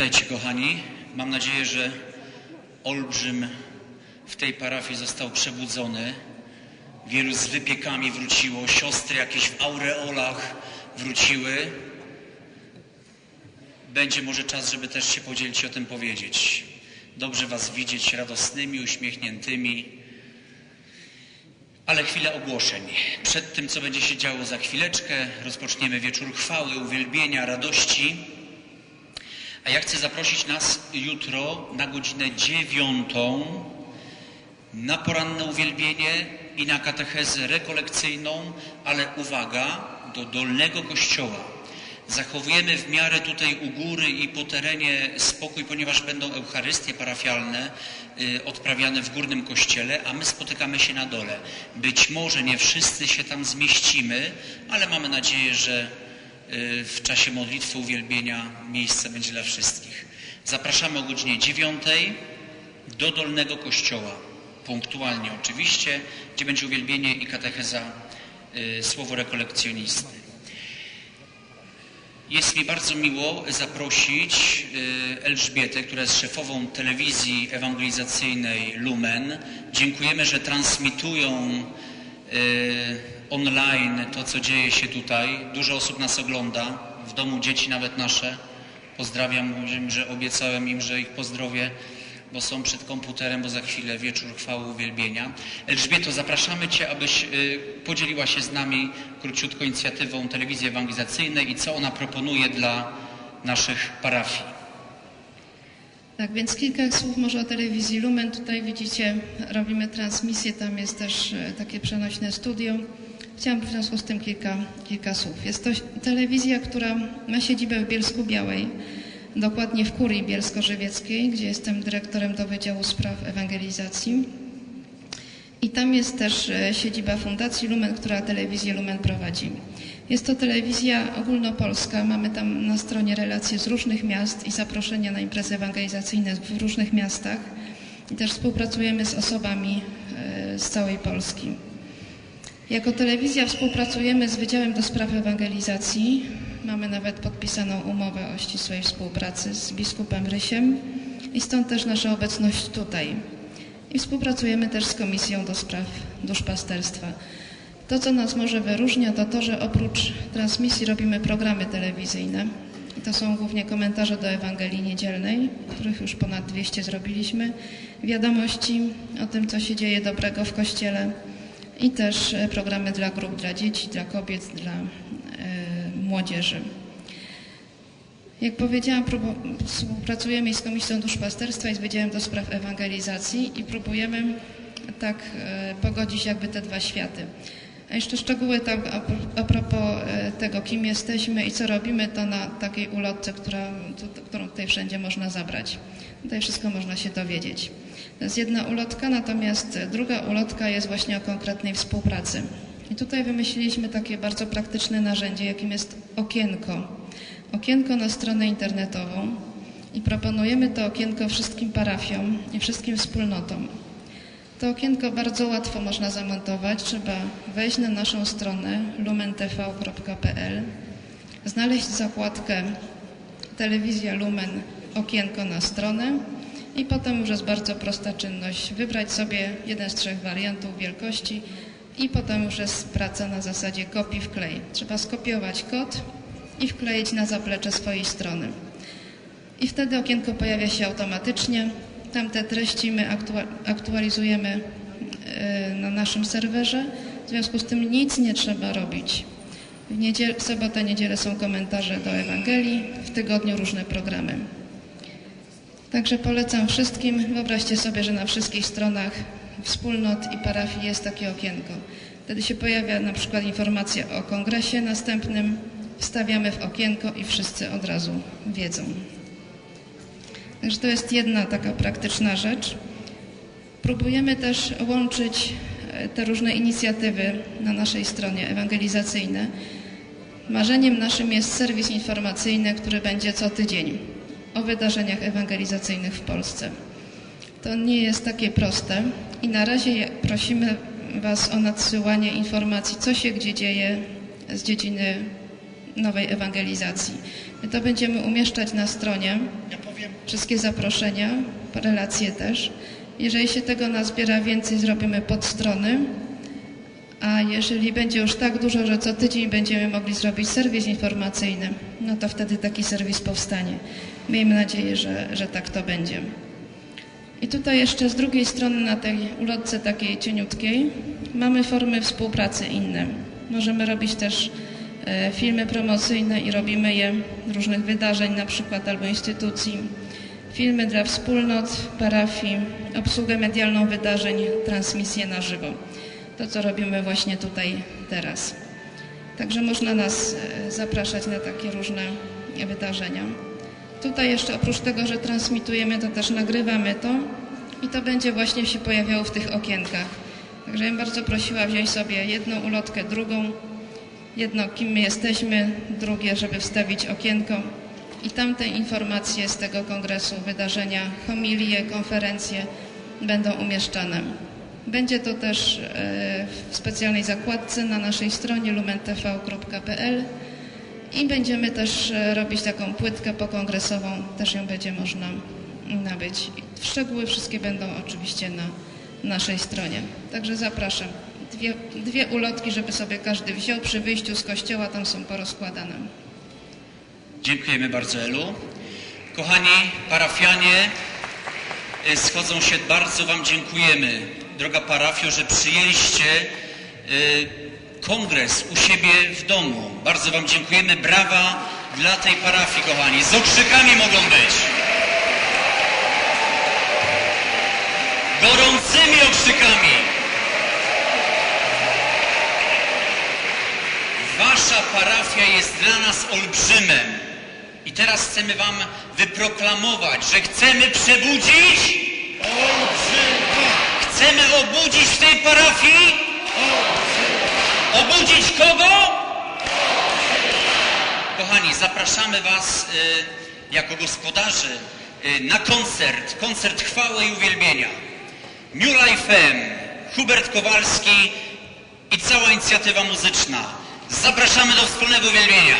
Witajcie kochani. Mam nadzieję, że olbrzym w tej parafii został przebudzony. Wielu z wypiekami wróciło, siostry jakieś w aureolach wróciły. Będzie może czas, żeby też się podzielić o tym powiedzieć. Dobrze Was widzieć radosnymi, uśmiechniętymi. Ale chwilę ogłoszeń. Przed tym, co będzie się działo za chwileczkę, rozpoczniemy wieczór chwały, uwielbienia, radości. A ja chcę zaprosić nas jutro na godzinę dziewiątą na poranne uwielbienie i na katechezę rekolekcyjną, ale uwaga, do dolnego kościoła. Zachowujemy w miarę tutaj u góry i po terenie spokój, ponieważ będą Eucharystie parafialne y, odprawiane w górnym kościele, a my spotykamy się na dole. Być może nie wszyscy się tam zmieścimy, ale mamy nadzieję, że w czasie modlitwy uwielbienia miejsce będzie dla wszystkich. Zapraszamy o godzinie dziewiątej do dolnego kościoła. Punktualnie oczywiście, gdzie będzie uwielbienie i katecheza y, słowo rekolekcjonisty. Jest mi bardzo miło zaprosić y, Elżbietę, która jest szefową telewizji ewangelizacyjnej Lumen. Dziękujemy, że transmitują y, online to, co dzieje się tutaj. Dużo osób nas ogląda, w domu dzieci nawet nasze. Pozdrawiam, wiem, że obiecałem im, że ich pozdrowię, bo są przed komputerem, bo za chwilę wieczór chwały uwielbienia. Elżbieto, zapraszamy Cię, abyś y, podzieliła się z nami króciutko inicjatywą telewizji ewangelizacyjnej i co ona proponuje dla naszych parafii. Tak, więc kilka słów może o telewizji Lumen. Tutaj widzicie, robimy transmisję, tam jest też e, takie przenośne studio. Chciałam w związku z tym kilka, kilka słów. Jest to telewizja, która ma siedzibę w Bielsku Białej, dokładnie w Kurii Bielsko-Żywieckiej, gdzie jestem dyrektorem do Wydziału Spraw Ewangelizacji. I tam jest też e, siedziba Fundacji Lumen, która telewizję Lumen prowadzi. Jest to telewizja ogólnopolska. Mamy tam na stronie relacje z różnych miast i zaproszenia na imprezy ewangelizacyjne w różnych miastach. I też współpracujemy z osobami e, z całej Polski. Jako telewizja współpracujemy z Wydziałem do Spraw Ewangelizacji. Mamy nawet podpisaną umowę o ścisłej współpracy z biskupem Rysiem i stąd też nasza obecność tutaj. I współpracujemy też z Komisją do Spraw Duszpasterstwa. To, co nas może wyróżnia, to to, że oprócz transmisji robimy programy telewizyjne. I to są głównie komentarze do Ewangelii Niedzielnej, których już ponad 200 zrobiliśmy, wiadomości o tym, co się dzieje dobrego w Kościele i też e, programy dla grup, dla dzieci, dla kobiet, dla e, młodzieży. Jak powiedziałam, współpracujemy z Komisją Duszpasterstwa i z Wydziałem do Spraw Ewangelizacji i próbujemy tak e, pogodzić jakby te dwa światy. A jeszcze szczegóły tak a, pro- a propos tego, kim jesteśmy i co robimy, to na takiej ulotce, która, którą tutaj wszędzie można zabrać. Tutaj wszystko można się dowiedzieć. To jest jedna ulotka, natomiast druga ulotka jest właśnie o konkretnej współpracy. I tutaj wymyśliliśmy takie bardzo praktyczne narzędzie, jakim jest okienko. Okienko na stronę internetową i proponujemy to okienko wszystkim parafiom i wszystkim wspólnotom. To okienko bardzo łatwo można zamontować. Trzeba wejść na naszą stronę lumentv.pl, znaleźć zakładkę Telewizja Lumen, okienko na stronę i potem już jest bardzo prosta czynność. Wybrać sobie jeden z trzech wariantów wielkości i potem już jest praca na zasadzie kopii wklej. Trzeba skopiować kod i wkleić na zaplecze swojej strony. I wtedy okienko pojawia się automatycznie. Tam te treści my aktua- aktualizujemy e, na naszym serwerze. W związku z tym nic nie trzeba robić. W, niedziel- w sobotę, niedzielę są komentarze do Ewangelii, w tygodniu różne programy. Także polecam wszystkim. Wyobraźcie sobie, że na wszystkich stronach wspólnot i parafii jest takie okienko. Wtedy się pojawia na przykład informacja o kongresie następnym. Wstawiamy w okienko i wszyscy od razu wiedzą. Także to jest jedna taka praktyczna rzecz. Próbujemy też łączyć e, te różne inicjatywy na naszej stronie ewangelizacyjne. Marzeniem naszym jest serwis informacyjny, który będzie co tydzień o wydarzeniach ewangelizacyjnych w Polsce. To nie jest takie proste i na razie prosimy Was o nadsyłanie informacji, co się gdzie dzieje z dziedziny nowej ewangelizacji. My to będziemy umieszczać na stronie. Ja powiem wszystkie zaproszenia, relacje też. Jeżeli się tego nazbiera więcej, zrobimy podstrony. A jeżeli będzie już tak dużo, że co tydzień będziemy mogli zrobić serwis informacyjny, no to wtedy taki serwis powstanie. Miejmy nadzieję, że, że tak to będzie. I tutaj jeszcze z drugiej strony na tej ulotce takiej cieniutkiej mamy formy współpracy inne. Możemy robić też e, filmy promocyjne i robimy je różnych wydarzeń na przykład albo instytucji. Filmy dla wspólnot, parafii, obsługę medialną wydarzeń, transmisje na żywo. To, co robimy właśnie tutaj teraz. Także można nas e, zapraszać na takie różne wydarzenia. Tutaj jeszcze oprócz tego, że transmitujemy, to też nagrywamy to i to będzie właśnie się pojawiało w tych okienkach. Także ja bym bardzo prosiła wziąć sobie jedną ulotkę, drugą, jedno kim my jesteśmy, drugie, żeby wstawić okienko i tamte informacje z tego kongresu, wydarzenia, homilie, konferencje będą umieszczane. Będzie to też e, w specjalnej zakładce na naszej stronie lumentv.pl i będziemy też e, robić taką płytkę pokongresową, też ją będzie można nabyć. Szczegóły wszystkie będą oczywiście na naszej stronie. Także zapraszam. Dwie, dwie ulotki, żeby sobie każdy wziął przy wyjściu z kościoła, tam są porozkładane. Dziękujemy bardzo, Elu. Kochani parafianie, y, schodzą się, bardzo Wam dziękujemy, droga parafio, że przyjęliście y, kongres u siebie w domu. Bardzo Wam dziękujemy. Brawa dla tej parafii, kochani. Z okrzykami mogą być. Gorącymi okrzykami. Wasza parafia jest dla nas olbrzymem. I teraz chcemy Wam wyproklamować, że chcemy przebudzić. Chcemy obudzić w tej parafii. Obudzić kogo? Kochani, zapraszamy Was y, jako gospodarzy y, na koncert, koncert chwały i uwielbienia. New Life M, Hubert Kowalski i cała inicjatywa muzyczna. Zapraszamy do wspólnego uwielbienia.